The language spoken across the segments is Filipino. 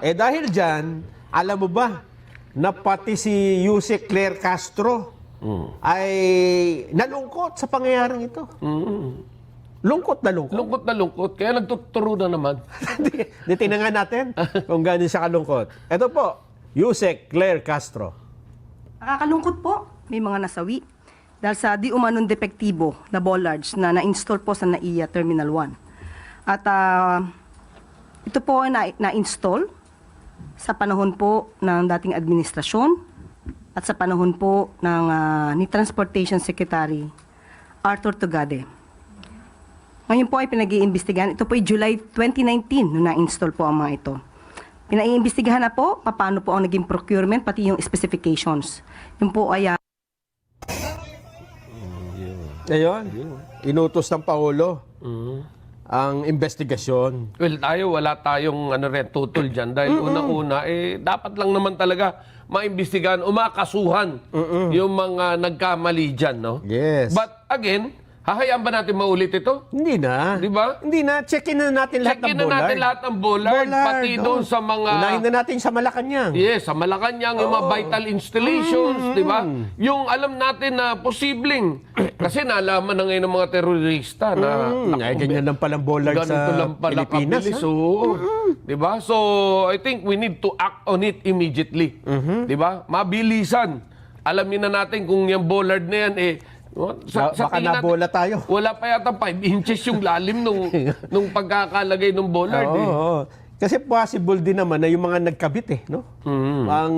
Eh dahil dyan, alam mo ba, na pati si Yuse Claire Castro ay nalungkot sa pangyayaring ito. Lungkot na lungkot. Lungkot na lungkot. Kaya nagtuturo na naman. Di, nga natin kung gaano siya kalungkot. Ito po, Yuse Claire Castro. Nakakalungkot po, may mga nasawi. Dahil sa di umanong depektibo na bollards na na-install po sa NAIA Terminal 1. At ah, ito po ay na- na-install sa panahon po ng dating administrasyon at sa panahon po ng ah, ni Transportation Secretary Arthur Tugade. Ngayon po ay pinag-iimbestigahan. Ito po ay July 2019 nung na-install po ang mga ito. Pinaiimbestigahan na po paano po ang naging procurement pati yung specifications. Yun po ay ah, Ayun, inutos ng Pangulo Mm. Ang investigasyon. Well, tayo, wala tayong ano rin, tutol dyan. Dahil unang-una, eh, dapat lang naman talaga maimbestigahan o makasuhan yung mga nagkamali dyan, no? Yes. But again, hahayaan ba natin maulit ito? Hindi na. Di ba? Hindi na. Check-in na natin lahat Check-in ng na bollard. natin lahat ng bollard, pati oh. doon sa mga... Unahin na natin sa Malacanang. Yes, sa Malacanang, yung mga vital installations, di ba? Yung alam natin na posibleng, kasi nalaman na ngayon ng mga terorista na, Mm, ay, ganyan lang palang bollard ganito sa lang pala Pilipinas. kabilis. Oo. Di ba? So, I think we need to act on it immediately. Mm-hmm. Di ba? Mabilisan. Alamin na natin kung yung bollard na yan, eh, Ba- baka tingin natin- nabola tayo. Wala pa yata 5 inches yung lalim nung, nung pagkakalagay ng bollard. Oo, eh. oo. Kasi possible din naman na yung mga nagkabit eh, no? Ang,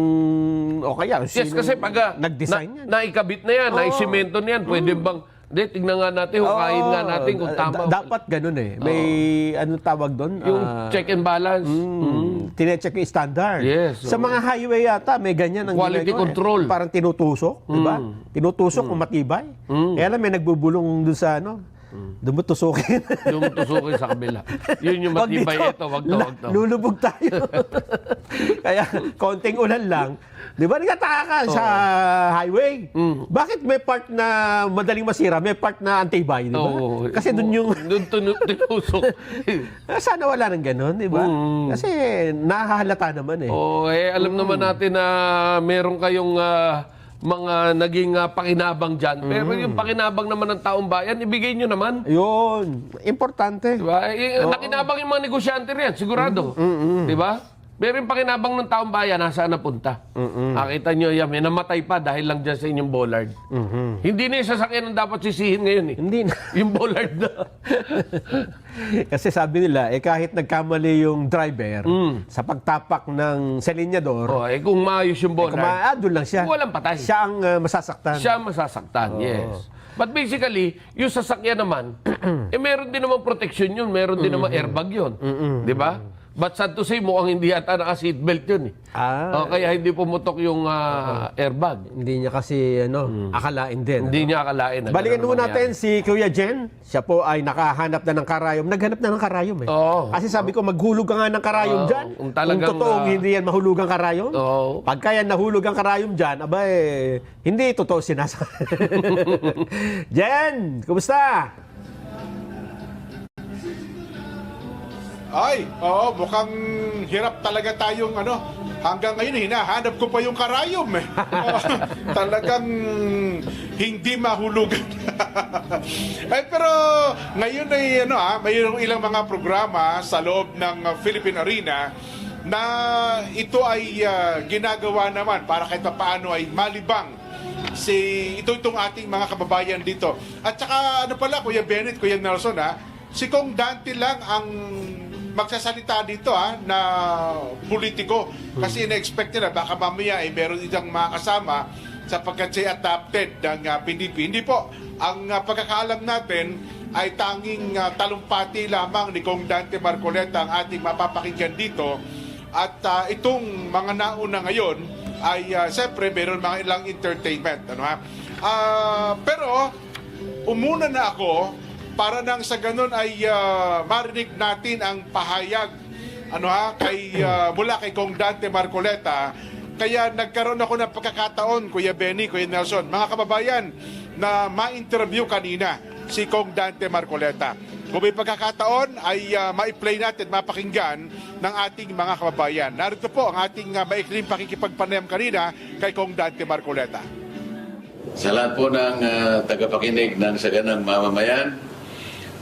o kaya. Yes, kasi pag ah, nag-design na, yan. naikabit na yan, naisimento na yan, pwede bang, hindi, tignan nga natin, hukayin nga natin kung tama. da- dapat ganun eh. May, anong tawag doon? yung Ah, check and balance. Mm, Tine-check yung standard. Yes, Sa mga highway yata, may ganyan ang Quality ginagawa eh. control. Mm. Parang tinutusok, di ba? Tinutusok kung matibay. Kaya lang may nagbubulong dun sa ano, tusukin. Yung tusukin sa kabila. Yun yung Wag matibay dito. ito, wag to, La- wag to. Lulubog tayo. Kaya konting ulan lang. Di ba nagtataka ka sa highway? Mm. Bakit may part na madaling masira, may part na antibay, di ba? Oo. Kasi doon yung... Doon tunu- tinusok. Sana wala nang ganun, di ba? Mm. Kasi nahahalata naman eh. oh, eh, alam naman natin na meron kayong ah, mga naging ah, pakinabang dyan. Pero yung pakinabang naman ng taong bayan, ibigay nyo naman. Yun, importante. Diba? Eh, nakinabang yung mga negosyante riyan, sigurado. Diba? Pero yung pakinabang ng taong bayan, nasaan napunta? Nakita nyo yan, may namatay pa dahil lang dyan sa inyong bollard. Hindi na yung sasakyan ang dapat sisihin ngayon eh. Hindi na. Yung bollard na. Kasi sabi nila, eh kahit nagkamali yung driver sa pagtapak ng selinyador, oh, eh, kung maayos yung bollard, kumaadol lang siya. walang patay. Siya ang uh, masasaktan. Siya ang masasaktan, yes. But basically, yung sasakyan naman, eh meron din naman protection yun, meron din naman airbag yun. Di ba? But sad to say, mukhang hindi yata naka-seatbelt yun eh. Ah. O, kaya hindi pumutok yung ah, airbag. Hindi niya kasi ano, akalain din. Hindi niya akalain. na Balikan ganun mo ang natin si Kuya Jen. Siya po ay nakahanap na ng karayom. Naghanap na ng karayom eh. Oo. Kasi sabi ko, maghulog ka nga ng karayom Oo. dyan. Kung talagang, totoong ah, hindi yan mahulog ang karayom. Oo. Pagka yan nahulog ang karayom dyan, aba eh, hindi totoo sinasa. Jen, kumusta? Ay, oo, mukhang hirap talaga tayong ano. Hanggang ngayon, hinahanap ko pa yung karayom eh. Talagang hindi mahulugan. ay, pero ngayon ay ano ah, mayroong ilang mga programa sa loob ng Philippine Arena na ito ay uh, ginagawa naman para kahit paano ay malibang si ito itong ating mga kababayan dito. At saka ano pala Kuya Bennett, Kuya Nelson ha, si Kong Dante lang ang magsasalita dito ha na politiko kasi na-expect nila baka mamaya ay meron itong mga kasama sapagkat siya adopted ng uh, PDP. Hindi po. Ang uh, pagkakaalam natin ay tanging uh, talumpati lamang ni Kong Dante Marcoleta ang ating mapapakinggan dito. At uh, itong mga nauna ngayon ay uh, siyempre meron mga ilang entertainment. Ano ha? Ah, pero umuna na ako para nang sa ganun ay ah, marinig natin ang pahayag ano ha kay ah, mula kay Kong Dante Marcoleta kaya nagkaroon ako ng pagkakataon Kuya Benny, Kuya Nelson mga kababayan na ma-interview kanina si Kong Dante Marcoleta kung may pagkakataon ay uh, ma-play natin, mapakinggan ng ating mga kababayan. Narito po ang ating uh, maikling pakikipagpanayam kanina kay Kong Dante Marcoleta. Sa lahat po ng ah, tagapakinig ng Saganang Mamamayan,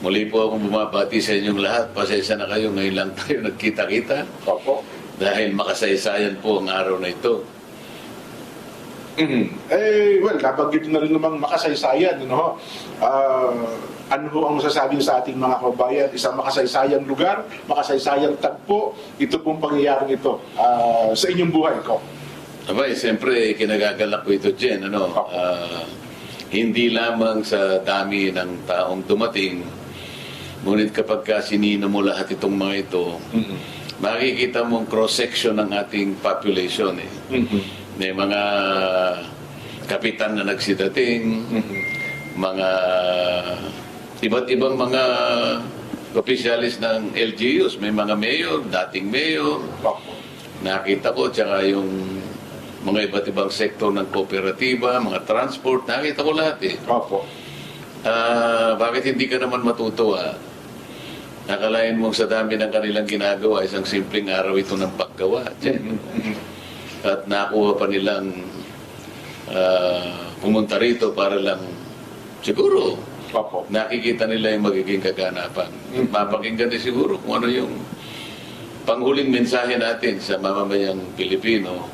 muli po akong bumabati sa inyong lahat. Pasensya na kayo, ngayon lang tayo nagkita-kita. Opo. Dahil makasaysayan po ang araw na ito. Mhm. Eh, well, nabanggit na rin namang makasaysayan, ano? Ah, ano ho ang masasabi sa ating mga kababayan? Isang makasaysayang lugar, makasaysayang tagpo, ito pong pangyayaring ito ah, sa inyong buhay ko. Abay, siyempre, kinagagalak ko ito dyan. Ano, Ah, hindi lamang sa dami ng taong dumating, ngunit kapag ka sinino mo lahat itong mga ito, makikita mong cross-section ng ating population. Eh. May mga kapitan na nagsidating, mga iba't ibang mga opisyalis ng LGUs, may mga mayor, dating mayor, nakita ko, tsaka yung mga iba't ibang sektor ng kooperatiba, mga transport, nakita ko lahat eh. Opo. Ah, bakit hindi ka naman matutuwa? Nakalain mong sa dami ng kanilang ginagawa, isang simpleng araw ito ng paggawa. At nakuha pa nilang ah, pumunta rito para lang siguro Opo. nakikita nila yung magiging kaganapan. Mapakinggan din siguro kung ano yung panghuling mensahe natin sa mamamayang Pilipino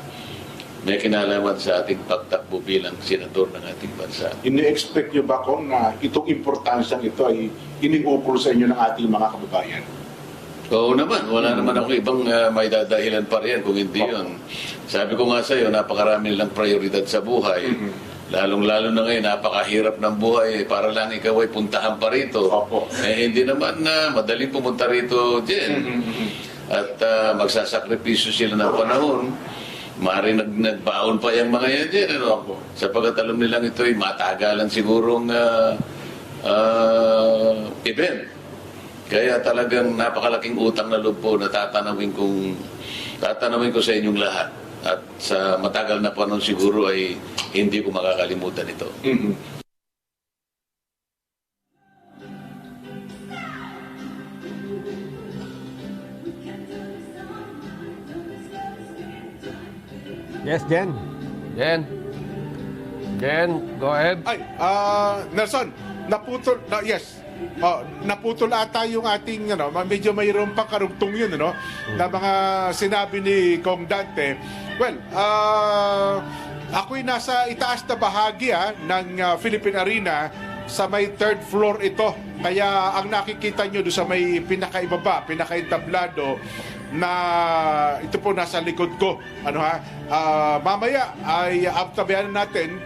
may kinalaman sa ating pagtakbo bilang senador ng ating bansa. Ini-expect niyo ba kung na itong importansyang ito ay iniukol sa inyo ng ating mga kababayan? Oo naman, wala naman ako ibang uh, may dadahilan pa rin kung hindi yun. Sabi ko nga sa iyo, napakarami nilang prioridad sa buhay. Lalong-lalo na ngayon, napakahirap ng buhay. Para lang ikaw ay puntahan pa rito. Opo. Eh, hindi naman na madaling pumunta rito, Jen. At ah, magsasakripisyo sila ng panahon. Mari nag nagbaon pa yung mga yan dyan, ano? Opo. Sapagkat alam nilang ito ay matagalan sigurong ah, ah, event. Kaya talagang napakalaking utang na loob po na tatanawin kong tatanawin ko sa inyong lahat. At sa matagal na panahon siguro ay hindi ko makakalimutan ito. Yes, Jen. Jen. Jen, go ahead. Ay, ah, Nelson, naputol, na, yes, Oh, naputol ata yung ating, ano, medyo mayroon pa karugtong yun, ano, na mga sinabi ni Kong Dante. Well, ah, ako'y nasa itaas na bahagi ah, ng ah, Philippine Arena sa may third floor ito. Kaya ang nakikita nyo doon sa may pinakaibaba, pinakaintablado, na ito po nasa likod ko. Ano ha? Ah, mamaya ay abtabayan natin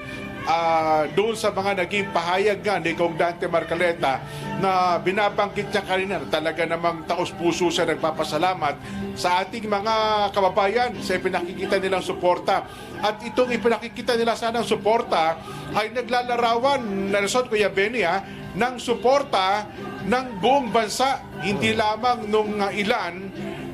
ah, doon sa mga naging pahayag nga ni Kong Dante Marcaleta na binabanggit niya kanina na talaga namang taos-puso siya nagpapasalamat sa ating mga kababayan sa ipinakikita nilang suporta. At itong ipinakikita nila sanang suporta ay naglalarawan, Nelson Kuya Benny ha, ng suporta ng buong bansa, hindi lamang nung ah, ilan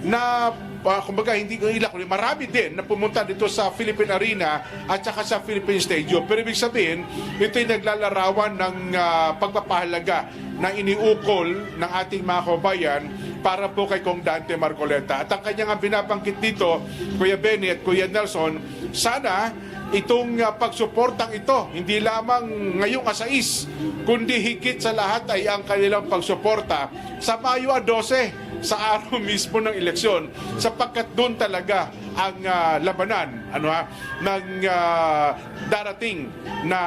na uh, kumbaga hindi ilang kundi marami din na pumunta dito sa Philippine Arena at saka sa Philippine Stadium. Pero ibig sabihin, ito ay naglalarawan ng ah, pagpapahalaga na iniukol ng ating mga kababayan para po kay Kong Dante Marcoleta. At ang kanya nga binabangkit dito, Kuya Benny at Kuya Nelson, sana itong uh, pagsuportang ito, hindi lamang ngayong asais, kundi higit sa lahat ay ang kanilang pagsuporta sa Mayo 12 sa araw mismo ng eleksyon sapagkat doon talaga ang ah, labanan ano ha ng ah, darating na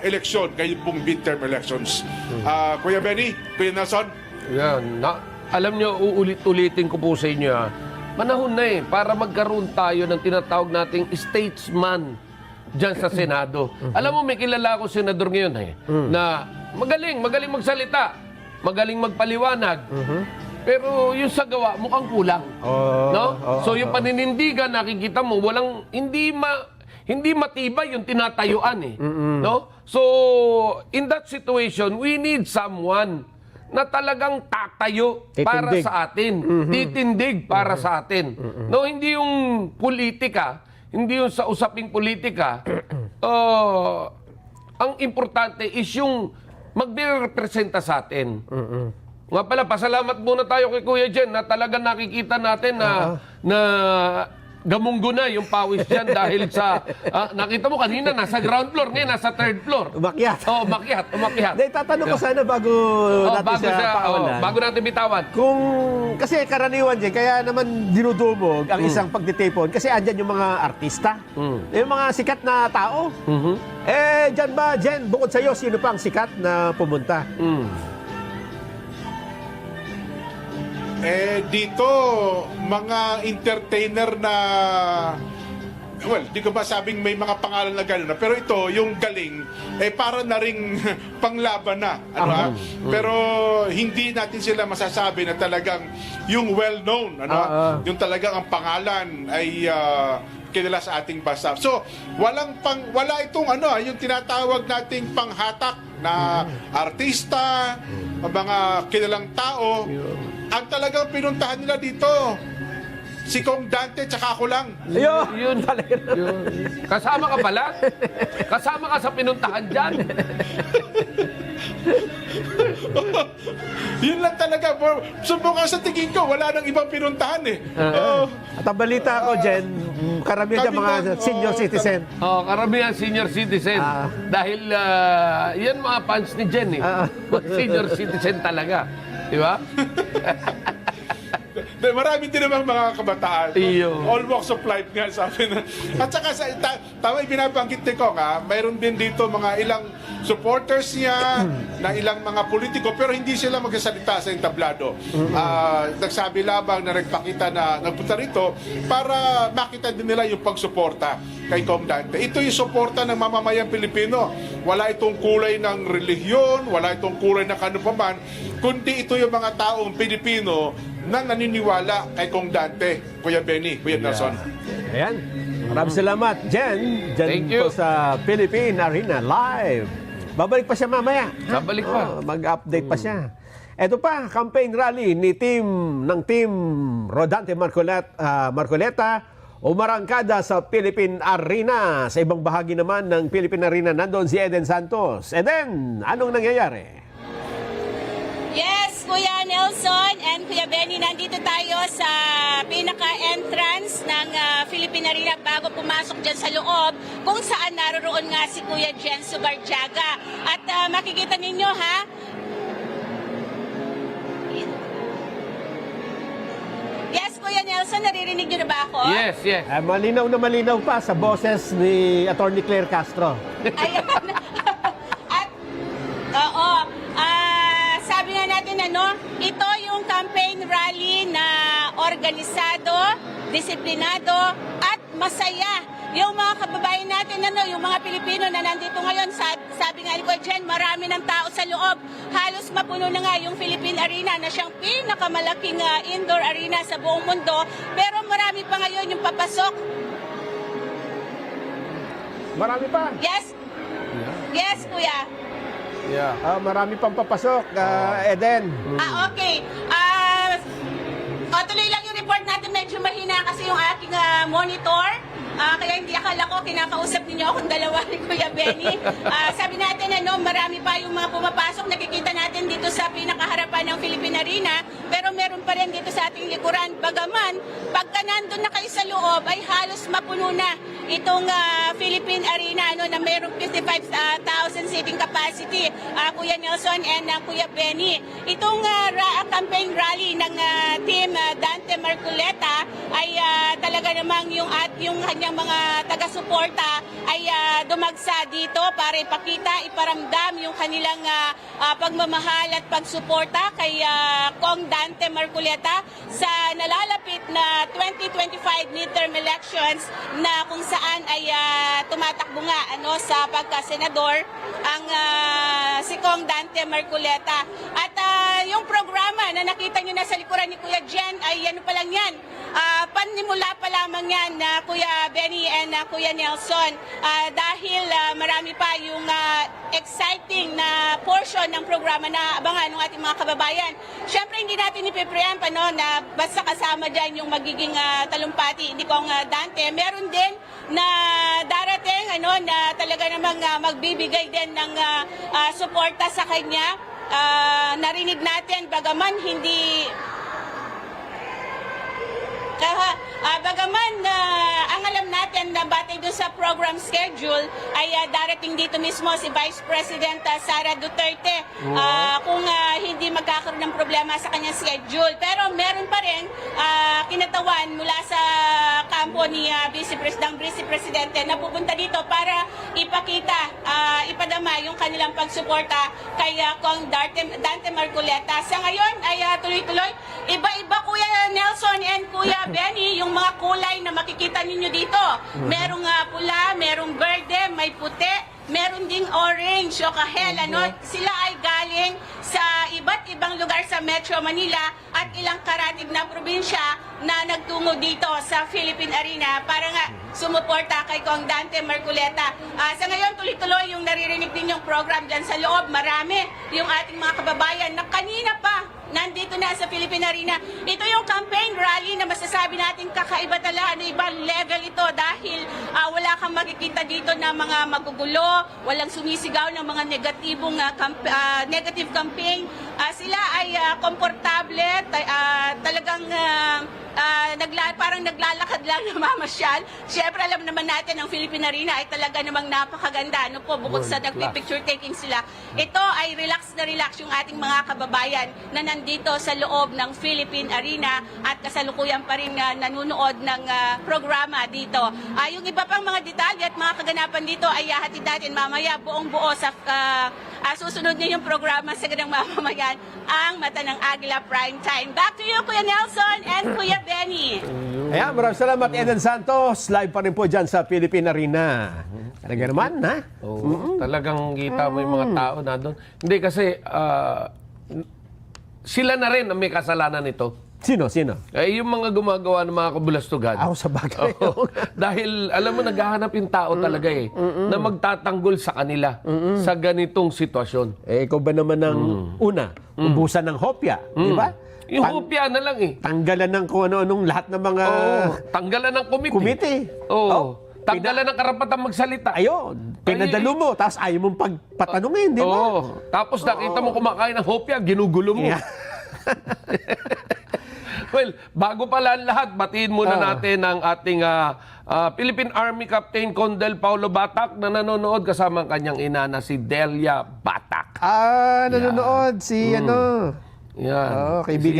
eleksyon ngayong pong midterm elections. Ah, Kuya Benny, Kuya Nelson, Yan. Na, alam nyo, uulit-ulitin ko po sa inyo ha. Manahon na eh, para magkaroon tayo ng tinatawag nating statesman dyan sa Senado. Alam mo, may kilala ako senador ngayon eh, na magaling, magaling magsalita, magaling magpaliwanag. Pero yung sa gawa, mukhang kulang. Oh, no? oh, so yung paninindigan, nakikita mo, walang, hindi ma, hindi matibay yung tinatayuan eh. No? So, in that situation, we need someone na talagang tatayo para Titindig. sa atin. Titindig para sa atin. No, hindi yung politika, hindi yung sa usaping politika. uh, ang importante is yung magre-representa sa atin. Nga pala, pasalamat muna tayo kay Kuya Jen na talagang nakikita natin na, na gamunggo na yung pawis dyan dahil sa, ah, nakita mo kanina, nasa ground floor, ngayon nasa third floor. Umakyat. Oo, umakyat, umakyat. Hindi, tatanong ko sana bago Oo, natin bago siya siya, oo, pakawalan. bago natin bitawan. Kung, kasi karaniwan dyan, kaya naman dinudumog ang isang pagtitipon kasi andyan yung mga artista, yung mga sikat na tao. Mhm. Eh, dyan ba, Jen, bukod sa'yo, sino pa ang sikat na pumunta? Mm. Eh, dito, mga entertainer na... Well, di ko ba sabing may mga pangalan na gano'n na. Pero ito, yung galing, eh para na ring panglaban na. Ano ha? Pero hindi natin sila masasabi na talagang yung well-known, ano ha? Ah, ah. Yung talagang ang pangalan ay ah, kilala sa ating bansa. So, walang pang wala itong ano, ah, yung tinatawag nating panghatak na artista, mga kilalang tao. Ang talagang pinuntahan nila dito, si Kong Dante tsaka ako lang. Ayun, Yun. talaga. Yun. Kasama ka pala? Kasama ka sa pinuntahan dyan? Yun lang talaga. Subukan sa tingin ko, wala nang ibang pinuntahan eh. Oo. At ang balita ko, Jen, mm, karamihan dyan Kami mga lang, senior oo, citizen. Oh, karamihan senior citizen. Ah. Dahil ah, yan mga fans ni Jen eh. Ah. senior citizen talaga. Di ba? Di, Marami din naman mga kabataan. Iyo. All walks of life nga sabi na. At saka sa ta, tama yung binabanggit ni Kong ha, mayroon din dito mga ilang supporters niya na ilang mga politiko pero hindi sila magsasalita sa entablado. Ah, nagsabi lamang na nagpakita na nagpunta rito para makita din nila yung pagsuporta kay Kong Dante. Ito yung suporta ng mamamayang Pilipino. Wala itong kulay ng relihiyon, wala itong kulay ng kano pa man, kundi ito yung mga taong Pilipino na naniniwala kay Kong Dante, Kuya Benny, Kuya Nelson. Ayan. Maraming salamat, Jen. Dyan Thank you. po sa Philippine Arena Live. Babalik pa siya mamaya. Babalik pa. Oo, mag-update pa siya. Ito pa, campaign rally ni team ng team Rodante Marcolet, ah, Marcoleta umarangkada sa Philippine Arena. Sa ibang bahagi naman ng Philippine Arena, nandun si Eden Santos. Eden, anong nangyayari? Kuya Nelson and Kuya Benny, nandito tayo sa pinaka-entrance ng ah, Philippine Arena bago pumasok dyan sa loob kung saan naroroon nga si Kuya Jen Subarjaga. At ah, makikita ninyo ha, Yes, Kuya Nelson, naririnig niyo na ba ako? Yes, yes. Eh, malinaw na malinaw pa sa boses ni Attorney Claire Castro. Ayan. At, oo, ah, sabi nga natin ano, ito yung campaign rally na organisado, disiplinado, at masaya. Yung mga kababayan natin, ano, yung mga Pilipino na nandito ngayon, sabi, sabi nga ni Kuya Jen, marami ng tao sa loob. Halos mapuno na nga yung Philippine Arena na siyang pinakamalaking ah, indoor arena sa buong mundo. Pero marami pa ngayon yung papasok. Marami pa. Yes? Yes, Kuya. Yeah. Ah, marami pang papasok, ah, Eden. Ah, okay. Ah, oh, tuloy lang yung report natin. Medyo mahina kasi yung aking ah, monitor. Ah, kaya hindi akala ko kinakausap ninyo akong dalawa ni Kuya Benny. Ah, sabi natin ano, marami pa yung mga pumapasok. Nakikita natin dito sa pinakaharapan ng Philippine Arena. Pero meron pa rin dito sa ating likuran. Bagaman, pagka nandun na kayo sa loob, ay halos mapuno na itong ah, Philippine Arena ano, na merong 55,000 seating capacity. Ah, Kuya Nelson and ah, Kuya Benny. Itong ah, ra- campaign rally ng ah, team ah, Dante Marculeta ay ah, talaga namang yung at yung kanyang mga taga-suporta ay ah, dumagsa dito para ipakita, iparamdam yung kanilang ah, ah, pagmamahal at pagsuporta kay ah, Kong Dante Marculeta sa nalalapit na 2025 midterm elections na kung saan ay ah, tumatakbo nga ano sa pagka-senador ang ah, si Kong Dante Marculeta. At ah, yung programa na nakita niyo na sa likuran ni Kuya Jen ay ano pa lang yan. Ah, panimula pa lamang yan na Kuya Benny and ah, Kuya Nelson Ah, dahil ah, marami pa yung ah, exciting na portion ng programa na abangan ng ating mga kababayan. Siyempre hindi natin ipipreempt ano, na basta kasama dyan yung magiging ah, talumpati, hindi ko ang ah, Dante. Meron din na darating ano na talaga namang ah, magbibigay din ng ah, ah, suporta sa kanya ah, narinig natin, bagaman hindi kaya, ah, bagaman na ang alam natin na batay doon sa program schedule ay ah, darating dito mismo si Vice President ah, Sara Duterte Ah, kung ah, hindi magkakaroon ng problema sa kanyang schedule. Pero meron pa rin ah, kinatawan mula sa kampo ni ah, Vice President, Vice Presidente na pupunta dito para ipakita, ah, ipadama yung kanilang pagsuporta kay ah, Kong Dante, Dante Marcoleta. Sa ngayon ay ah, tuloy-tuloy, iba-iba Kuya Nelson and Kuya Benny, yung mga kulay na makikita ninyo dito. Merong ah, pula, merong verde, may puti, meron ding orange o kahel. Ano? Sila ay galing sa iba't ibang lugar sa Metro Manila at ilang karatig na probinsya na nagtungo dito sa Philippine Arena para nga sumuporta kay Kong Dante Marculeta. Ah, sa ngayon, tuloy-tuloy yung naririnig ninyong program dyan sa loob. Marami yung ating mga kababayan na kanina pa nandito na sa Philippine Arena. Ito yung campaign rally na masasabi natin kakaiba talaga, ano, ibang level ito dahil ah, wala kang makikita dito na mga magugulo, walang sumisigaw ng mga negatibong ah, camp- ah, negative campaign. Ah, sila ay ah, komportable, ta- ah, talagang ah, ah, nagla- parang naglalakad lang na mamasyal. Siyempre alam naman natin ang Philippine Arena ay talaga namang napakaganda. Ano po, bukod sa nagpipicture taking sila, ito ay relax na relax yung ating mga kababayan na nandito sa loob ng Philippine Arena at kasalukuyan pa rin na nanonood ng ah, programa dito. Ah, yung iba pang mga detalye at mga kaganapan dito ay hahatid natin mamaya buong buo sa ah, ah, susunod niyo yung programa sa ganang mamamayan ang Mata ng Agila Prime Time. Back to you, Kuya Nelson and Kuya Benny. Ayan, maraming salamat, Eden Santos. Live pa rin po dyan sa Philippine Arena. Talaga naman, ha? Oo, Talagang kita mo yung mga tao na doon. Hindi kasi n- sila na rin ang may kasalanan nito. Sino, sino? Eh, yung mga gumagawa ng mga kabulastugan. Ako sa bagay. Oo. Dahil, alam mo, naghahanap yung tao talaga eh, na magtatanggol sa kanila sa ganitong sitwasyon. Eh, ikaw ba naman ng una? Ubusan ng hopya, di ba? Yung Tang- hupya na lang eh. Tanggalan ng kung ano-anong lahat ng mga Oo. Tanggalan ng komite. komite. Oo. Oh, Tanggalan ng karapatang magsalita. Ayun, pinadalo mo, tapos ayaw mong pagpatanungin, di ba? Oo. Tapos nakita mo kumakain ng hopya, ginugulo mo. Yeah. well, bago pala ang lahat, batiin muna Ah. natin ang ating ah, ah, Philippine Army Captain Condel Paulo Batak na nanonood kasama ang kanyang ina na si Delia Batak. Ah, nanonood si ano. Yan. Oh, kaibigan